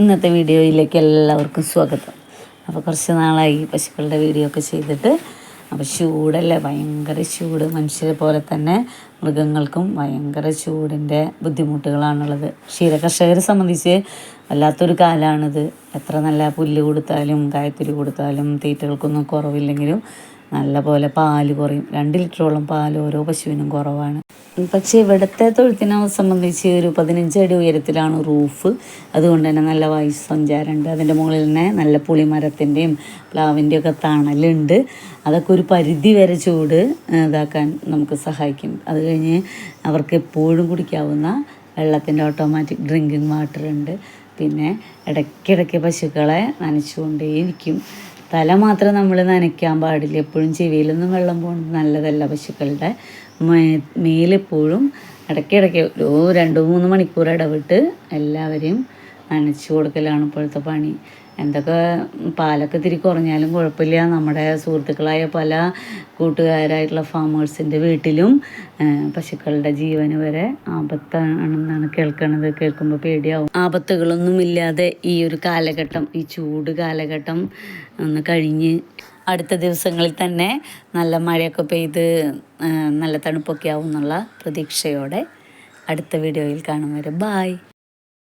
ഇന്നത്തെ വീഡിയോയിലേക്ക് എല്ലാവർക്കും സ്വാഗതം. അപ്പോൾ കുറച്ച് നാളായി പശുക്കളുടെ വീഡിയോ ഒക്കെ ചെയ്തിട്ട്. അപ്പോൾ ചൂടല്ലേ? ഭയങ്കര ചൂട്. മനുഷ്യരെ പോലെ തന്നെ മൃഗങ്ങൾക്കും ഭയങ്കര ചൂടിന്റെ ബുദ്ധിമുട്ടുകളാണുള്ളത്. ക്ഷീര കർഷകരെ സംബന്ധിച്ച് വല്ലാത്തൊരു കാലമാണിത് എത്ര നല്ല പുല്ല് കൊടുത്താലും കായത്തിരി കൊടുത്താലും തീറ്റകൾക്കൊന്നും കുറവില്ലെങ്കിലും നല്ല പോലെ പാൽ കുറയും. രണ്ട് ലിറ്ററോളം പാൽ ഓരോ പശുവിനും കുറവാണ്. പക്ഷേ ഇവിടുത്തെ തൊഴുത്തിനെ സംബന്ധിച്ച് ഒരു പതിനഞ്ച് അടി ഉയരത്തിലാണ് റൂഫ്. അതുകൊണ്ട് തന്നെ നല്ല വായു സഞ്ചാരമുണ്ട്. അതിന്റെ മുകളിൽ തന്നെ നല്ല പുളിമരത്തിന്റെയും പ്ലാവിന്റെയും ഒക്കെ തണലുണ്ട്. അതൊക്കെ ഒരു പരിധി വരെ ചൂട് ഇതാക്കാൻ നമുക്ക് സഹായിക്കും. അത് കഴിഞ്ഞ് അവർക്ക് എപ്പോഴും കുടിക്കാവുന്ന വെള്ളത്തിന്റെ ഓട്ടോമാറ്റിക് ഡ്രിങ്കിങ് വാട്ടർ ഉണ്ട് പിന്നെ ഇടയ്ക്കിടയ്ക്ക് പശുക്കളെ നനച്ചുകൊണ്ടേയിരിക്കും. തല മാത്രം നമ്മൾ നനയ്ക്കാൻ പാടില്ല. എപ്പോഴും ചെവിയിലൊന്നും വെള്ളം പോകുന്നത് നല്ലതല്ല പശുക്കളുടെ. മേലെപ്പോഴും ഇടയ്ക്കിടയ്ക്ക് ഒരു രണ്ട് മൂന്ന് മണിക്കൂർ ഇടവിട്ട് എല്ലാവരെയും നനച്ചു കൊടുക്കലാണ് ഇപ്പോഴത്തെ പണി. എന്തൊക്കെ പാലൊക്കെ തിരി കുറഞ്ഞാലും കുഴപ്പമില്ല. നമ്മുടെ സുഹൃത്തുക്കളായ പല കൂട്ടുകാരായിട്ടുള്ള ഫാമേഴ്സിന്റെ വീട്ടിലും പശുക്കളുടെ ജീവന് വരെ ആപത്താണെന്നാണ് കേൾക്കണത്. കേൾക്കുമ്പോൾ പേടിയാവും. ആപത്തുകളൊന്നുമില്ലാതെ ഈ ഒരു കാലഘട്ടം ഈ ചൂട് കാലഘട്ടം ഒന്ന് കഴിഞ്ഞ് അടുത്ത ദിവസങ്ങളിൽ തന്നെ നല്ല മഴയൊക്കെ പെയ്ത് നല്ല തണുപ്പൊക്കെ ആവും എന്നുള്ള പ്രതീക്ഷയോടെ അടുത്ത വീഡിയോയിൽ കാണും വരെ ബായ്